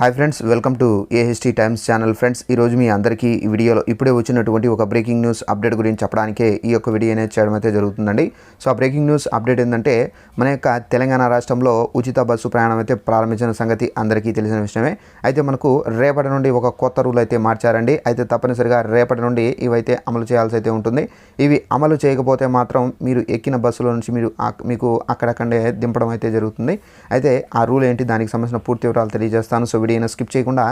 Hi friends welcome to AHT times channel friends ఈరోజు మీ అందరికీ ఈ వీడియోలో ఇప్పుడే వచ్చినటువంటి ఒక బ్రేకింగ్ న్యూస్ అప్డేట్ గురించి చెప్పడానికే ఈ యొక్క వీడియో అనేది చేయడం అయితే జరుగుతుందండి. సో ఆ బ్రేకింగ్ న్యూస్ అప్డేట్ ఏంటంటే మన యొక్క తెలంగాణ రాష్ట్రంలో ఉచిత బస్సు ప్రయాణం అయితే ప్రారంభించిన సంగతి అందరికీ తెలిసిన విషయమే. అయితే మనకు రేపటి నుండి ఒక కొత్త రూల్ అయితే మార్చారండి. అయితే తప్పనిసరిగా రేపటి నుండి ఇవైతే అమలు చేయాల్సి అయితే ఉంటుంది. ఇవి అమలు చేయకపోతే మాత్రం మీరు ఎక్కిన బస్సులో నుంచి మీరు మీకు అక్కడక్కడే దింపడం అయితే జరుగుతుంది. అయితే ఆ రూల్ ఏంటి? దానికి సంబంధించిన పూర్తి వివరాలు తెలియజేస్తాను. సో వీడియోని స్కిప్ చేయకుండా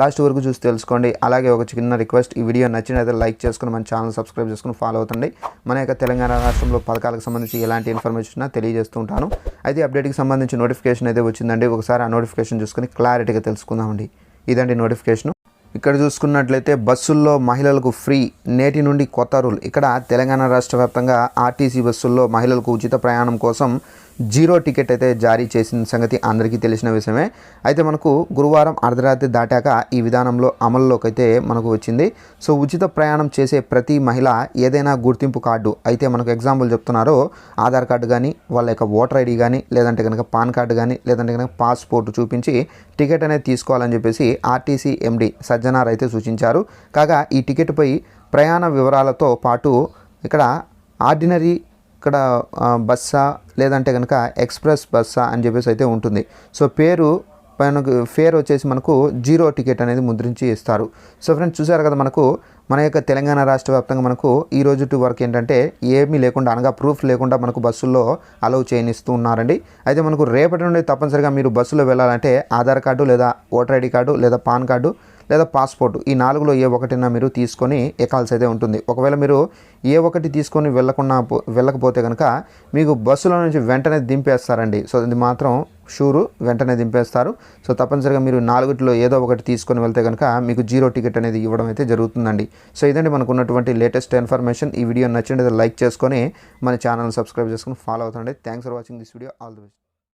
లాస్ట్ వరకు చూసి తెలుసుకోండి. అలాగే ఒక చిన్న రిక్వెస్ట్ ఈ వీడియో నచ్చినైతే లైక్ చేసుకుని మన ఛానల్ సబ్స్క్రైబ్ చేసుకుని ఫాలో అవుతుంది మన యొక్క తెలంగాణ రాష్ట్రంలో పథకాలకు సంబంధించి ఎలాంటి ఇన్ఫర్మేషన్ తెలియజేస్తూ ఉంటాను. అయితే అప్డేట్కి సంబంధించి నోటిఫికేషన్ అయితే వచ్చిందండి. ఒకసారి ఆ నోటిఫికేషన్ చూసుకుని క్లారిటీగా తెలుసుకుందామండి. ఇదండి నోటిఫికేషన్ ఇక్కడ చూసుకున్నట్లయితే బస్సుల్లో మహిళలకు ఫ్రీ నేటి నుండి కొత్త రూల్ ఇక్కడ తెలంగాణ రాష్ట్ర వ్యాప్తంగా ఆర్టీసీ బస్సుల్లో మహిళలకు ఉచిత ప్రయాణం కోసం జీరో టికెట్ అయితే జారీ చేసిన సంగతి అందరికీ తెలిసిన విషయమే. అయితే మనకు గురువారం అర్ధరాత్రి దాటాక ఈ విధానంలో అమల్లోకి అయితే మనకు వచ్చింది. సో ఉచిత ప్రయాణం చేసే ప్రతి మహిళ ఏదైనా గుర్తింపు కార్డు అయితే మనకు ఎగ్జాంపుల్ చెప్తున్నారో ఆధార్ కార్డు కానీ వాళ్ళ యొక్క ఓటర్ ఐడి కానీ లేదంటే కనుక పాన్ కార్డు కానీ లేదంటే కనుక పాస్పోర్ట్ చూపించి టికెట్ అనేది తీసుకోవాలని చెప్పేసి ఆర్టీసీ ఎండి సజ్జనార్ అయితే సూచించారు. కాగా ఈ టికెట్పై ప్రయాణ వివరాలతో పాటు ఇక్కడ ఆర్డినరీ ఇక్కడ బస్సా లేదంటే కనుక ఎక్స్ప్రెస్ బస్సా అని చెప్పేసి అయితే ఉంటుంది. సో పేరు మనకు ఫేర్ వచ్చేసి మనకు జీరో టికెట్ అనేది ముద్రించి ఇస్తారు. సో ఫ్రెండ్స్ చూసారు కదా మనకు మన యొక్క తెలంగాణ రాష్ట్ర వ్యాప్తంగా మనకు ఈ రోజు టు వరకు ఏంటంటే ఏమీ లేకుండా అనగా ప్రూఫ్ లేకుండా మనకు బస్సుల్లో అలౌ చేయనిస్తూ ఉన్నారండి. అయితే మనకు రేపటి నుండి తప్పనిసరిగా మీరు బస్సులో వెళ్ళాలంటే ఆధార్ కార్డు లేదా ఓటర్ ఐడి కార్డు లేదా పాన్ కార్డు లేదా పాస్పోర్ట్ ఈ నాలుగులో ఏ ఒకటినా మీరు తీసుకొని ఎక్కాల్సి అయితే ఉంటుంది. ఒకవేళ మీరు ఏ ఒకటి తీసుకొని వెళ్ళకుండా వెళ్ళకపోతే కనుక మీకు బస్సులో నుంచి వెంటనే దింపేస్తారండి. సో ఇది మాత్రం షూరు వెంటనే దింపేస్తారు. సో తప్పనిసరిగా మీరు నాలుగుట్లో ఏదో ఒకటి తీసుకొని వెళ్తే కనుక మీకు జీరో టికెట్ అనేది ఇవ్వడం అయితే జరుగుతుందండి. సో ఇదండి మనకు ఉన్నటువంటి లేటెస్ట్ ఇన్ఫర్మేషన్. ఈ వీడియో నచ్చినట్లయితే లైక్ చేసుకొని మన ఛానల్ సబ్స్క్రైబ్ చేసుకుని follow అవుతుండండి. Thanks for watching this video all the best